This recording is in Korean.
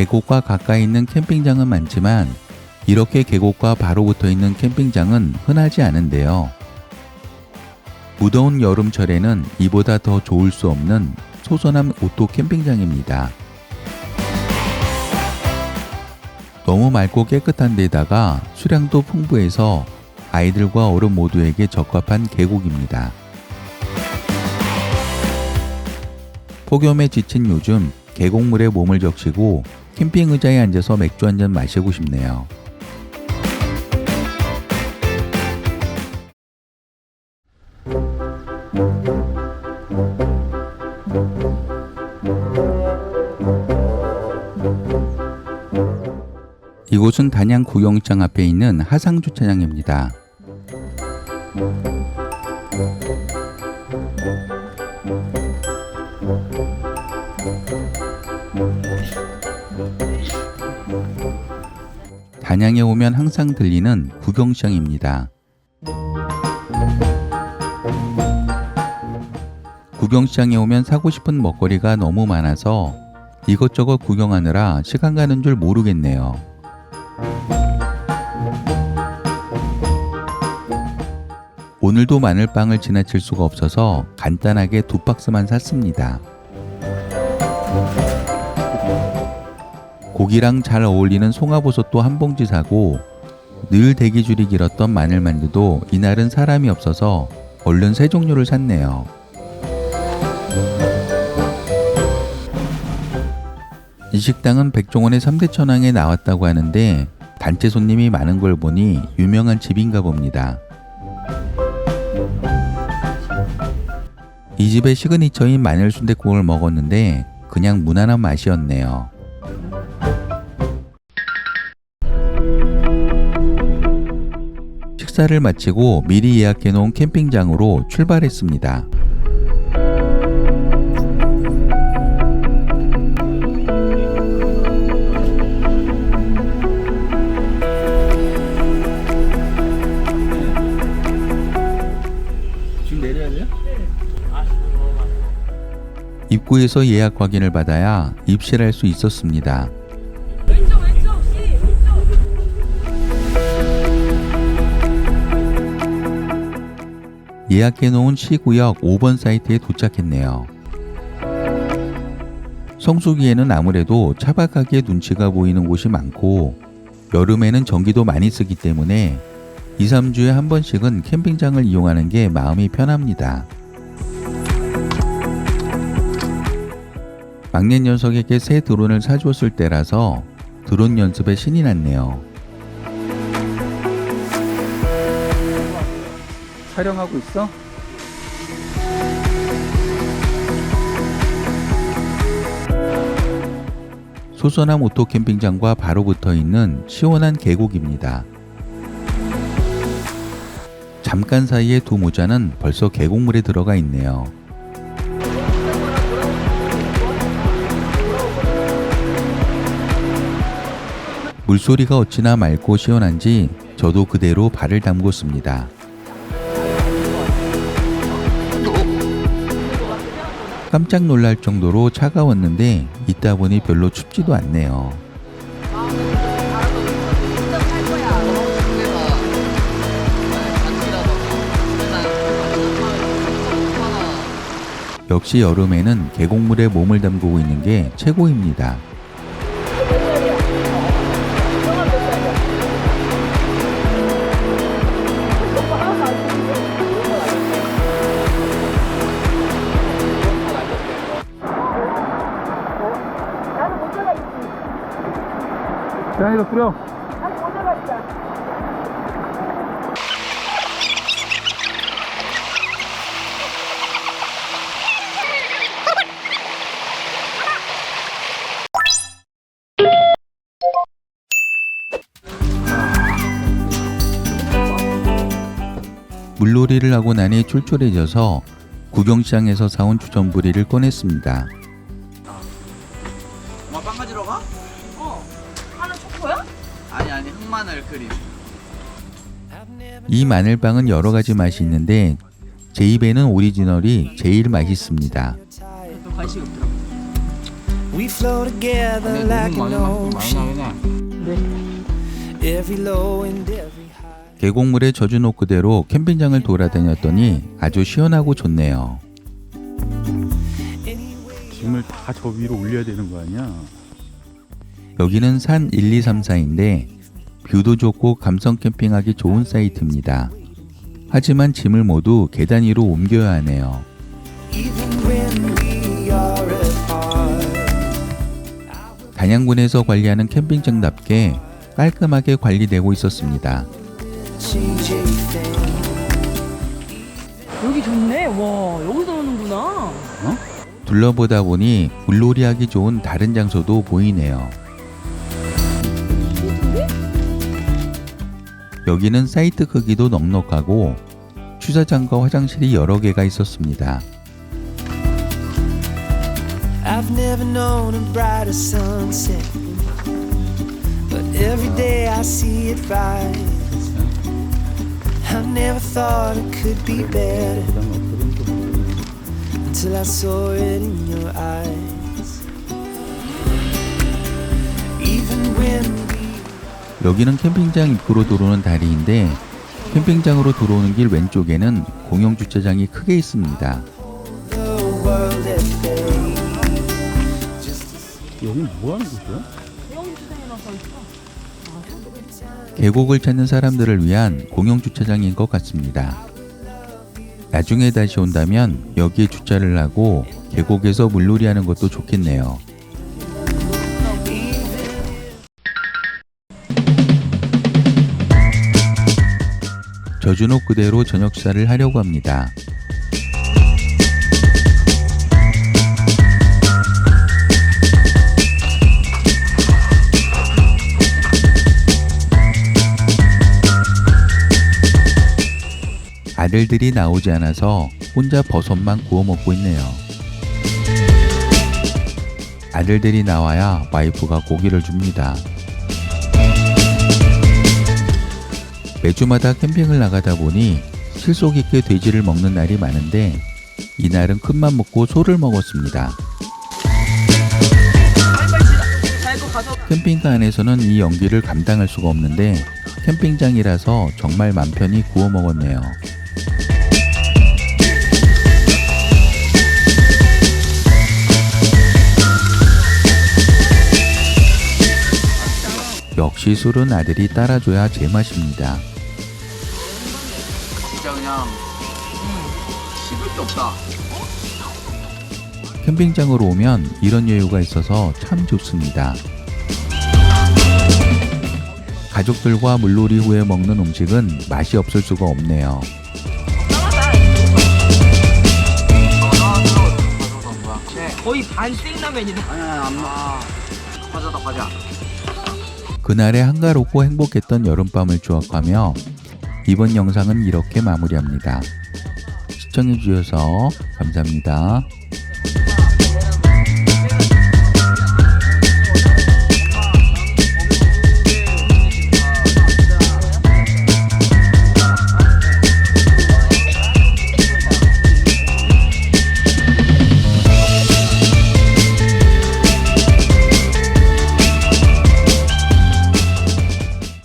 계곡과 가까이 있는 캠핑장은 많지만 이렇게 계곡과 바로 붙어 있는 캠핑장은 흔하지 않은데요. 무더운 여름철에는 이보다 더 좋을 수 없는 소소남 오토 캠핑장입니다. 너무 맑고 깨끗한 데다가 수량도 풍부해서 아이들과 어른 모두에게 적합한 계곡입니다. 폭염에 지친 요즘 계곡물에 몸을 적시고 캠핑 의자에 앉아서 맥주 한 잔 마시고 싶네요. 이곳은 단양 구경장 앞에 있는 하상 주차장입니다. 단양에 오면 항상 들리는 구경시장입니다. 구경시장에 오면 사고 싶은 먹거리가 너무 많아서 이것저것 구경하느라 시간 가는 줄 모르겠네요. 오늘도 마늘빵을 지나칠 수가 없어서 간단하게 두 박스만 샀습니다. 고기랑 잘 어울리는 송화버섯도 한 봉지 사고 늘 대기줄이 길었던 마늘만두도 이날은 사람이 없어서 얼른 세 종류를 샀네요. 이 식당은 백종원의 3대 천왕에 나왔다고 하는데 단체 손님이 많은 걸 보니 유명한 집인가 봅니다. 이 집의 시그니처인 마늘 순댓국을 먹었는데 그냥 무난한 맛이었네요. 식사를 마치고 미리 예약해 놓은 캠핑장으로 출발했습니다. 입구에서 예약 확인을 받아야 입실할 수 있었습니다. 예약해 놓은 시구역 5번 사이트에 도착했네요. 성수기에는 아무래도 차박하기에 눈치가 보이는 곳이 많고 여름에는 전기도 많이 쓰기 때문에 2, 3주에 한 번씩은 캠핑장을 이용하는 게 마음이 편합니다. 막내 녀석에게 새 드론을 사주었을 때라서 드론 연습에 신이 났네요. 촬영하고 있어? 소소남 오토 캠핑장과 바로 붙어 있는 시원한 계곡입니다. 잠깐 사이에 두 모자는 벌써 계곡물에 들어가 있네요. 물소리가 어찌나 맑고 시원한지 저도 그대로 발을 담궜습니다. 깜짝 놀랄 정도로 차가웠는데 있다 보니 별로 춥지도 않네요. 역시 여름에는 계곡물에 몸을 담그고 있는 게 최고입니다. 뿌려. 있다 물놀이를 하고 나니 출출해져서 구경시장에서 사온 주전부리를 꺼냈습니다. 흑마늘 크림 이 마늘빵은 여러 가지 맛이 있는데 제 입에는 오리지널이 제일 맛있습니다. 또 관심이 없더라고 We flow together 근데 like 너무 an 많이 나- 많이 ocean. 나긴 해. Every low and every high. 계곡물에 젖은 옷 그대로 캠핑장을 돌아다녔더니 아주 시원하고 좋네요. 짐을 다 저 위로 올려야 되는 거 아니야? 여기는 산 1, 2, 3, 4인데 뷰도 좋고 감성 캠핑하기 좋은 사이트입니다. 하지만 짐을 모두 계단 위로 옮겨야 하네요. 단양군에서 관리하는 캠핑장답게 깔끔하게 관리되고 있었습니다. 여기 좋네. 와, 여기서 노는구나. 둘러보다 보니 물놀이하기 좋은 다른 장소도 보이네요. 여기는 사이트 크기도 넉넉하고 주차장과 화장실이 여러 개가 있었습니다. I've never known a brighter sunset. But every day I see it rise. I never thought it could be better until I saw it in your eyes. Even when 여기는 캠핑장 입구로 들어오는 다리인데 캠핑장으로 들어오는 길 왼쪽에는 공영 주차장이 크게 있습니다. 여기 뭐 하는 곳이야? 계곡을 찾는 사람들을 위한 공영 주차장인 것 같습니다. 나중에 다시 온다면 여기에 주차를 하고 계곡에서 물놀이 하는 것도 좋겠네요. 옷 그대로 저녁 식사를 하려고 합니다. 아들들이 나오지 않아서 혼자 버섯만 구워 먹고 있네요. 아들들이 나와야 와이프가 고기를 줍니다. 매주마다 캠핑을 나가다 보니 실속 있게 돼지를 먹는 날이 많은데 이날은 큰맘 먹고 소를 먹었습니다. 캠핑카 안에서는 이 연기를 감당할 수가 없는데 캠핑장이라서 정말 맘 편히 구워 먹었네요. 시 술은 아들이 따라줘야 제맛입니다. 진짜 그냥 씹을 게 없다. 캠핑장으로 오면 이런 여유가 있어서 참 좋습니다. 가족들과 물놀이 후에 먹는 음식은 맛이 없을 수가 없네요. 거의 반 생라면이네. 아니 아니 안 나. 과자다 과자. 그날의 한가롭고 행복했던 여름밤을 추억하며 이번 영상은 이렇게 마무리합니다. 시청해주셔서 감사합니다.